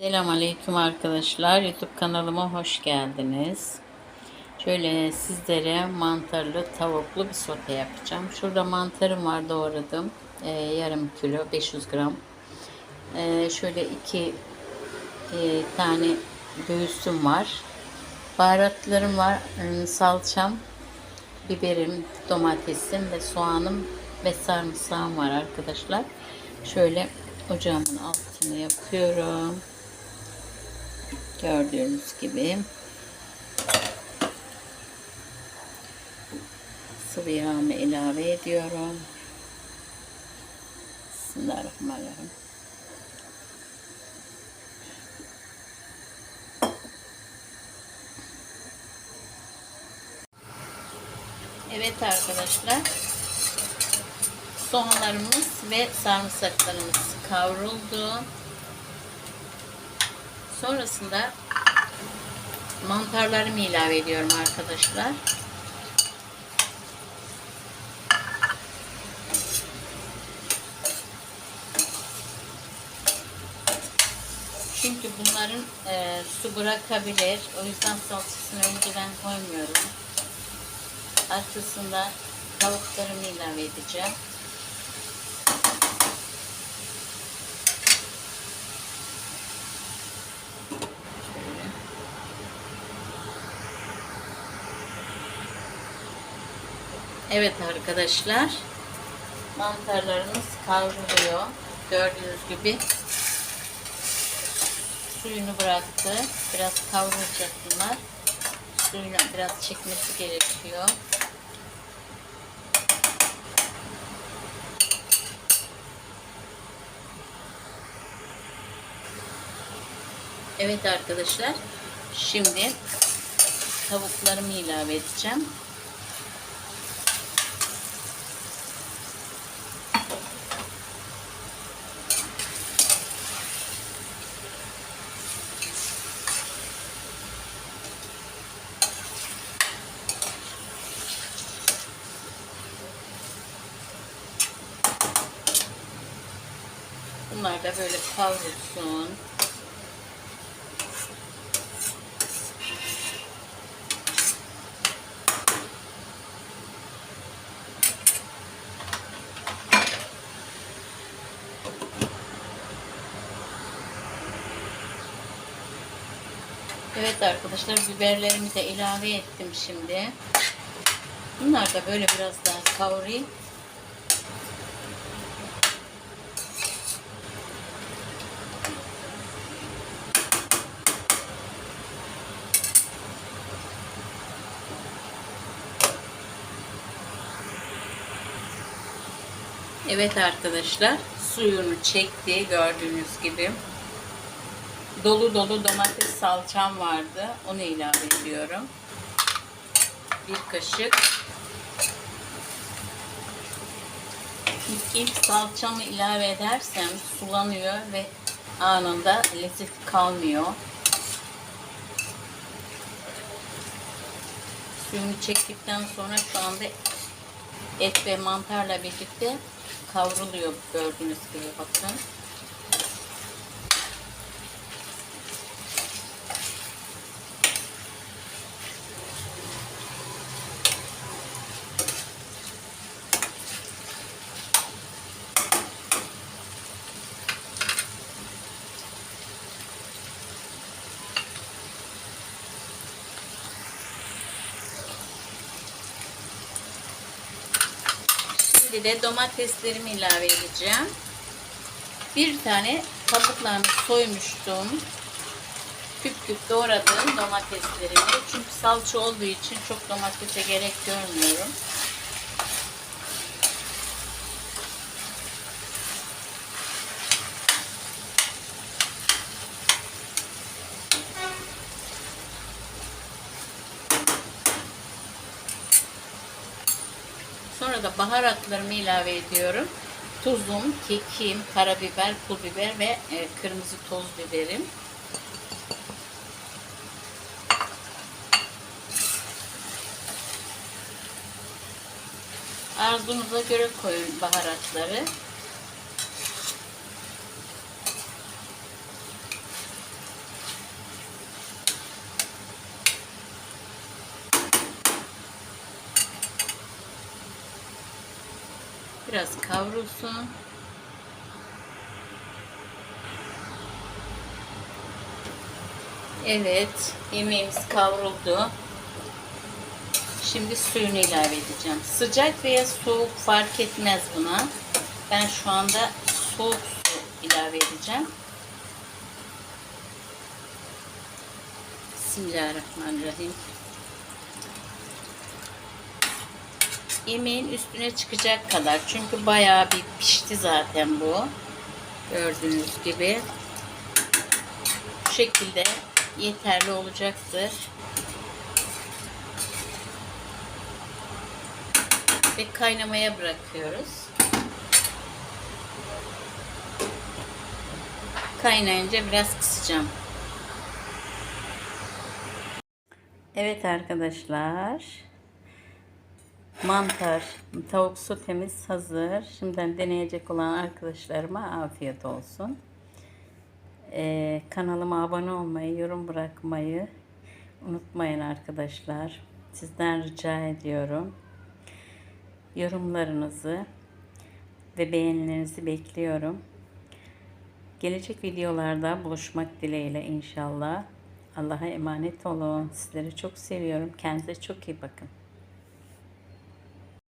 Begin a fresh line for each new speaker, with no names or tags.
Selamünaleyküm arkadaşlar. YouTube kanalıma hoş geldiniz. Şöyle sizlere mantarlı tavuklu bir sote yapacağım. Şurada mantarım var doğradım. Ee, yarım kilo 500 gram. Ee, şöyle iki e, tane göğüsüm var. Baharatlarım var. Ee, salçam, biberim, domatesim ve soğanım ve sarımsağım var arkadaşlar. Şöyle ocağımın altını yapıyorum. Gördüğünüz gibi sıvı yağımı ilave ediyorum. Bismillahirrahmanirrahim. Evet arkadaşlar. Soğanlarımız ve sarımsaklarımız kavruldu. Sonrasında mantarlarımı ilave ediyorum arkadaşlar. Çünkü bunların e, su bırakabilir. O yüzden salçasını önceden koymuyorum. Arkasında tavuklarımı ilave edeceğim. Evet arkadaşlar. Mantarlarımız kavruluyor. Gördüğünüz gibi suyunu bıraktı. Biraz kavrulacak bunlar. Suyunu biraz çekmesi gerekiyor. Evet arkadaşlar. Şimdi tavuklarımı ilave edeceğim. Bunlar da böyle kavrulsun. Evet arkadaşlar biberlerimi de ilave ettim şimdi. Bunlar da böyle biraz daha kavurayım. Evet arkadaşlar suyunu çekti gördüğünüz gibi. Dolu dolu domates salçam vardı. Onu ilave ediyorum. Bir kaşık. İlk salçamı ilave edersem sulanıyor ve anında lezzet kalmıyor. Suyunu çektikten sonra şu anda et ve mantarla birlikte kavruluyor gördüğünüz gibi bakın. Şimdi de domateslerimi ilave edeceğim. Bir tane kabuklarını soymuştum. Küp küp doğradığım domateslerimi. Çünkü salça olduğu için çok domatese gerek görmüyorum. Da baharatlarımı ilave ediyorum. Tuzum, kekim, karabiber, pul biber ve e, kırmızı toz biberim. Arzunuza göre koyun baharatları. Biraz kavrulsun. Evet, yemeğimiz kavruldu. Şimdi suyunu ilave edeceğim. Sıcak veya soğuk fark etmez buna. Ben şu anda soğuk su ilave edeceğim. Bismillahirrahmanirrahim. Yemeğin üstüne çıkacak kadar. Çünkü bayağı bir pişti zaten bu. Gördüğünüz gibi. Bu şekilde yeterli olacaktır. Ve kaynamaya bırakıyoruz. Kaynayınca biraz kısacağım. Evet arkadaşlar. Mantar, tavuk sotemiz hazır. Şimdiden deneyecek olan arkadaşlarıma afiyet olsun. Ee, kanalıma abone olmayı, yorum bırakmayı unutmayın arkadaşlar. Sizden rica ediyorum. Yorumlarınızı ve beğenilerinizi bekliyorum. Gelecek videolarda buluşmak dileğiyle inşallah. Allah'a emanet olun. Sizleri çok seviyorum. Kendinize çok iyi bakın.